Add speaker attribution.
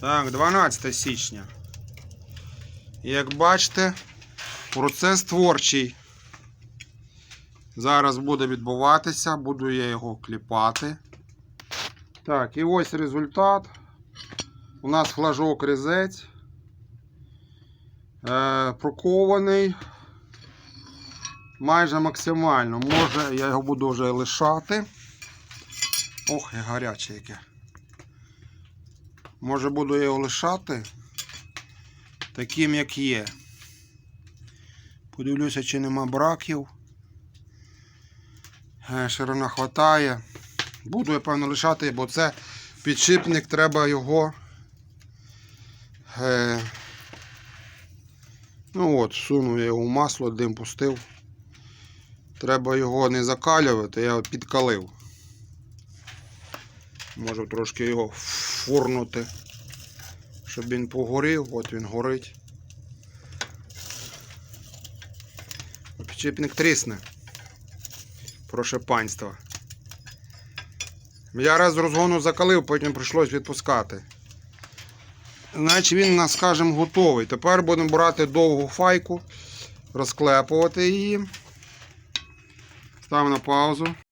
Speaker 1: Так, 12 січня. Як бачите, процес творчий. Зараз буде відбуватися, буду я його кліпати. Так, і ось результат. У нас флажок резець. Е, прокований майже максимально. Може я його буду вже лишати. Ох, і гаряче яке. Може буду його лишати таким, як є. Подивлюся, чи нема браків. Е, Ширина хватає. Буду я певно лишати, бо це підшипник, треба його. Е, ну от, сунув я його в масло, дим пустив. Треба його не закалювати, я підкалив. Можу трошки його фурнути, щоб він погорів, от він горить. Підшипник трісне. Прошу панства. Я раз розгону закалив, потім прийшлось відпускати. Значить він у нас, скажімо, готовий. Тепер будемо брати довгу файку, розклепувати її. Ставимо на паузу.